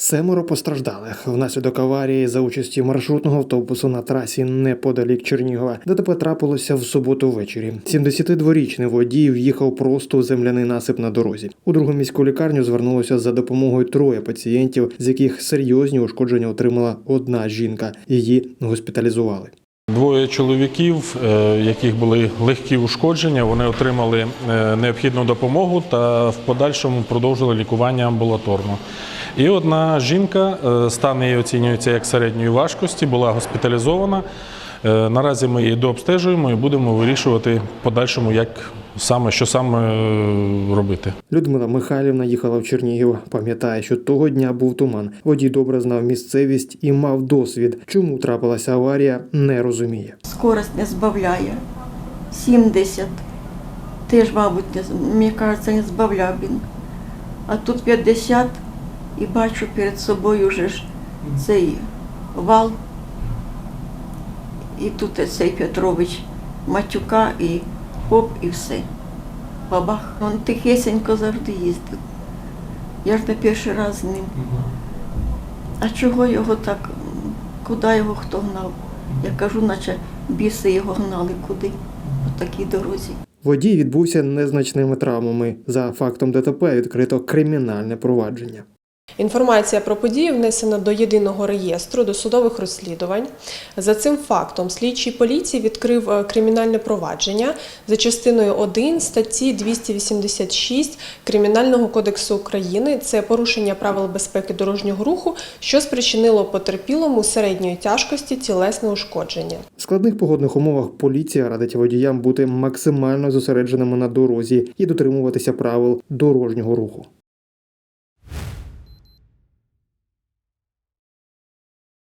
Семеро постраждалих внаслідок аварії за участі маршрутного автобусу на трасі неподалік Чернігова. ДТП трапилося в суботу ввечері. 72-річний водій в'їхав просто у земляний насип на дорозі. У другу міську лікарню звернулося за допомогою троє пацієнтів, з яких серйозні ушкодження отримала одна жінка. Її госпіталізували. Двоє чоловіків, е, яких були легкі ушкодження, вони отримали е, необхідну допомогу та в подальшому продовжили лікування амбулаторно. І одна жінка, е, стан її оцінюється як середньої важкості, була госпіталізована. Наразі ми її дообстежуємо і будемо вирішувати в подальшому, як саме, що саме е, робити. Людмила Михайлівна їхала в Чернігів. Пам'ятає, що того дня був туман. Водій добре знав місцевість і мав досвід. Чому трапилася аварія, не розуміє. Скорость не збавляє. 70. Теж, мабуть, не, мені кажеться, не збавляв він. А тут 50 і бачу перед собою вже ж цей вал. І тут цей Петрович матюка і хоп, і все. Бабах. Він тихесенько завжди їздив. Я ж не перший раз з ним. А чого його так? Куди його хто гнав? Я кажу, наче біси його гнали куди по такій дорозі. Водій відбувся незначними травмами. За фактом ДТП відкрито кримінальне провадження. Інформація про подію внесена до єдиного реєстру досудових розслідувань. За цим фактом слідчий поліції відкрив е, кримінальне провадження за частиною 1 статті 286 Кримінального кодексу України. Це порушення правил безпеки дорожнього руху, що спричинило потерпілому середньої тяжкості тілесне ушкодження. В складних погодних умовах поліція радить водіям бути максимально зосередженими на дорозі і дотримуватися правил дорожнього руху.